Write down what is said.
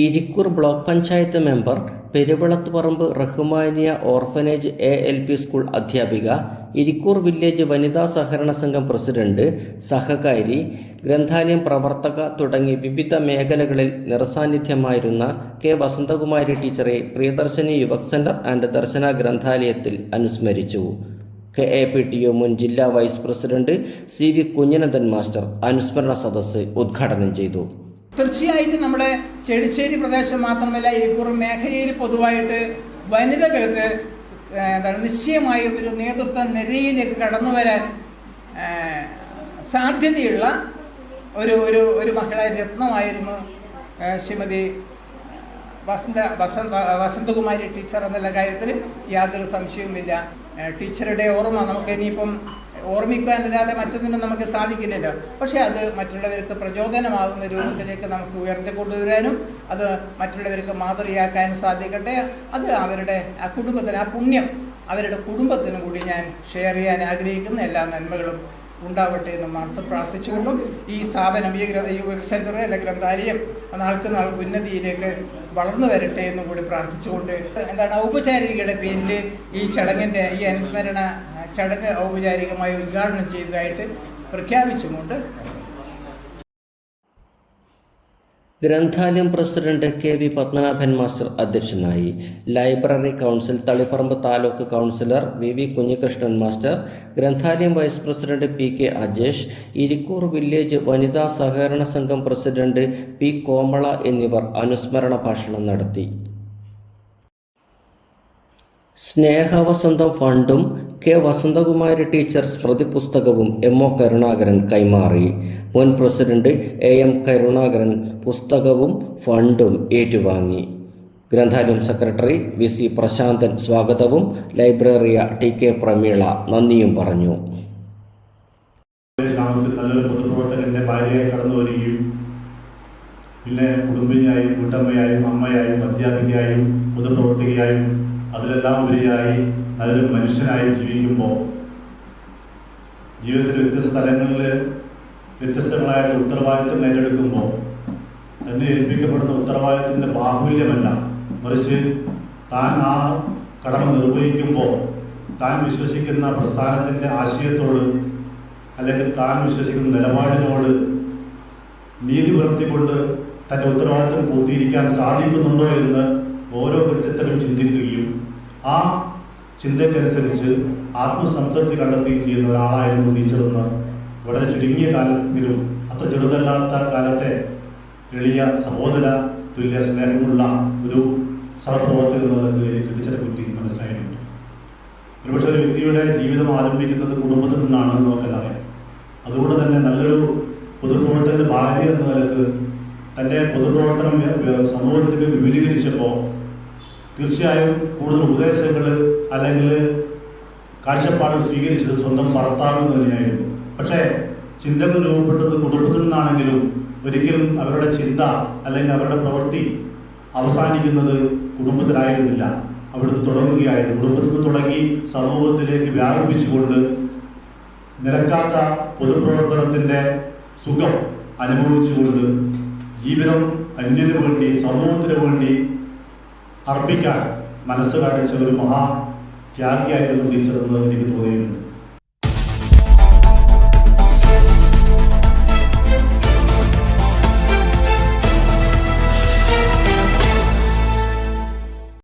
Irikkur block panchayat member Peruvilathuparamba Rahmaniya orphanage A L P school അധ്യാപിക Irikkur village വനിതാ സഹകരണ സംഘം പ്രസിഡന്റ് സഹകാരി ഗ്രന്ഥാലയം പ്രവർത്തക തുടങ്ങി വിവിധ മേഖലകളിൽ നിറസാന്നിധ്യമായിരുന്ന കെ വസന്തകുമാരി ടീച്ചറെ പ്രിയദർശിനി യുവക് സെന്റർ ആൻഡ് ദർശന ഗ്രന്ഥാലയത്തിൽ അനുസ്മരിച്ചു. K A P T U മുൻ ജില്ലാ vice president C V Kunjanandan master അനുസ്മരണ സദസ്സ് ഉദ്ഘാടനം ചെയ്തു. തീർച്ചയായിട്ടും നമ്മുടെ ചെടിശ്ശേരി പ്രദേശം മാത്രമല്ല ഇരിക്കൂർ മേഖലയിൽ പൊതുവായിട്ട് വനിതകൾക്ക് എന്താണ് നിശ്ചയമായ ഒരു നേതൃത്വ നിരയിലേക്ക് കടന്നു വരാൻ സാധ്യതയുള്ള ഒരു ഒരു ഒരു മഹിളാ രത്നമായിരുന്നു ശ്രീമതി വസന്ത വസന്ത വസന്തകുമാരി ടീച്ചർ എന്നുള്ള കാര്യത്തിൽ യാതൊരു സംശയവുമില്ല. ടീച്ചറുടെ ഓർമ്മ നമുക്ക് ഇനിയിപ്പം ഓർമ്മിക്കാനല്ലാതെ മറ്റൊന്നിനും നമുക്ക് സാധിക്കില്ലല്ലോ പക്ഷേ അത് മറ്റുള്ളവർക്ക് പ്രചോദനമാകുന്ന രൂപത്തിലേക്ക് നമുക്ക് ഉയർത്തി കൊണ്ടുവരാനും അത് മറ്റുള്ളവർക്ക് മാതൃകയാക്കാനും സാധിക്കട്ടെ. അത് അവരുടെ ആ കുടുംബത്തിന് ആ പുണ്യം അവരുടെ കുടുംബത്തിനും കൂടി ഞാൻ ഷെയർ ചെയ്യാൻ ആഗ്രഹിക്കുന്ന എല്ലാ നന്മകളും ഉണ്ടാവട്ടെ എന്ന് മാത്രം പ്രാർത്ഥിച്ചുകൊണ്ടും ഈ സ്ഥാപനം ഈ ഗ്രന്ഥ ഈ വെബ്സെന്റർ അല്ലെ ഗ്രന്ഥാലയം നാൾക്ക് നാൾ ഉന്നതിയിലേക്ക് വളർന്നു വരട്ടെ എന്നും കൂടി പ്രാർത്ഥിച്ചുകൊണ്ട് എന്താണ് ഔപചാരികയുടെ പേരിൽ ഈ ചടങ്ങിന്റെ ഈ അനുസ്മരണ ചടങ്ങ് ഔപചാരികമായി ഉദ്ഘാടനം ചെയ്തതായിട്ട് പ്രഖ്യാപിച്ചുകൊണ്ട് ഗ്രന്ഥാലയം president K V Padmanabhan master അധ്യക്ഷനായി. Library council Taliparamba taluk councillor V V Kunhikrishnan master ഗ്രന്ഥാലയം vice president P K Ajesh Irikkur village വനിതാ സഹകരണ സംഘം പ്രസിഡന്റ് പി കോമള എന്നിവർ അനുസ്മരണ ഭാഷണം നടത്തി. സ്നേഹവസന്തം ഫണ്ടും കെ വസന്തകുമാരി ടീച്ചർ സ്മൃതി പുസ്തകവും എം ഒ കരുണാകരൻ കൈമാറി. മുൻ പ്രസിഡന്റ് എ എം കരുണാകരൻ പുസ്തകവും ഫണ്ടും ഏറ്റുവാങ്ങി. ഗ്രന്ഥാലയം സെക്രട്ടറി വി സി പ്രശാന്തൻ സ്വാഗതവും ലൈബ്രറിയ ടി കെ പ്രമീള നന്ദിയും പറഞ്ഞു. ഗ്രാമത്തിൽ നല്ലൊരു പൊതുപ്രവർത്തകന്റെ ഭാര്യയായി കടന്നു വരികയും പിന്നെ കുടുംബിനിയായും കൂട്ടമ്മയായും അമ്മയായും അധ്യാപികയായും പൊതുപ്രവർത്തകയായും അതിലെല്ലാം ഉപരിയായി നല്ലൊരു മനുഷ്യനായി ജീവിക്കുമ്പോൾ ജീവിതത്തിൽ വ്യത്യസ്ത തലങ്ങളിൽ വ്യത്യസ്തങ്ങളായിട്ടുള്ള ഉത്തരവാദിത്വം ഏറ്റെടുക്കുമ്പോൾ തന്നെ ഏൽപ്പിക്കപ്പെടുന്ന ഉത്തരവാദിത്തത്തിന്റെ ബാഹുല്യമല്ല. മറിച്ച് താൻ ആ കടമ നിർവഹിക്കുമ്പോൾ താൻ വിശ്വസിക്കുന്ന പ്രസ്ഥാനത്തിന്റെ ആശയത്തോട് അല്ലെങ്കിൽ താൻ വിശ്വസിക്കുന്ന നിലപാടിനോട് നീതി പുലർത്തിക്കൊണ്ട് തന്റെ ഉത്തരവാദിത്തം പൂർത്തീകരിക്കാൻ സാധിക്കുന്നുണ്ടോ എന്ന് ആ ചിന്തയ്ക്കനുസരിച്ച് ആത്മസംതൃപ്തി കണ്ടെത്തുകയും ചെയ്യുന്ന ഒരാളായിരുന്നു ടീച്ചറെന്ന് വളരെ ചുരുങ്ങിയ കാലത്തിലും അത്ര ചെറുതല്ലാത്ത കാലത്തെ എളിയ സഹോദര തുല്യ സ്നേഹമുള്ള ഒരു സഹപ്രവർത്തകൻ എന്നുള്ളത് എനിക്ക് ടീച്ചറെ പറ്റി മനസ്സിലായിട്ടുണ്ട്. ഒരുപക്ഷെ ഒരു വ്യക്തിയുടെ ജീവിതം ആരംഭിക്കുന്നത് കുടുംബത്തിൽ നിന്നാണ് അറിയാം. അതുകൊണ്ട് തന്നെ നല്ലൊരു പൊതുപ്രവർത്തകന്റെ ഭാര്യ എന്ന നിലയ്ക്ക് തന്റെ പൊതുപ്രവർത്തനം സമൂഹത്തിലേക്ക് വിപുലീകരിച്ചപ്പോൾ തീർച്ചയായും കൂടുതൽ ഉപദേശങ്ങൾ അല്ലെങ്കിൽ കാഴ്ചപ്പാട് സ്വീകരിച്ചത് സ്വന്തം ഭർത്താവിന് തന്നെയായിരുന്നു. പക്ഷേ ചിന്തകൾ രൂപപ്പെട്ടത് കുടുംബത്തിൽ നിന്നാണെങ്കിലും ഒരിക്കലും അവരുടെ ചിന്ത അല്ലെങ്കിൽ അവരുടെ പ്രവൃത്തി അവസാനിക്കുന്നത് കുടുംബത്തിലായിരുന്നില്ല. അവിടുന്ന് തുടങ്ങുകയായിരുന്നു. കുടുംബത്തിൽ നിന്ന് തുടങ്ങി സമൂഹത്തിലേക്ക് വ്യാപിപ്പിച്ചുകൊണ്ട് നിലക്കാത്ത പൊതുപ്രവർത്തനത്തിന്റെ സുഖം അനുഭവിച്ചുകൊണ്ട് ജീവിതം അന്യന് വേണ്ടി സമൂഹത്തിന് വേണ്ടി അർപ്പിക്കാൻ മനസ്സ് കാണിച്ച ഒരു മഹാ ത്യാഗിയായിരുന്നു ടീച്ചറെന്ന് എനിക്ക് തോന്നിയിട്ടുണ്ട്.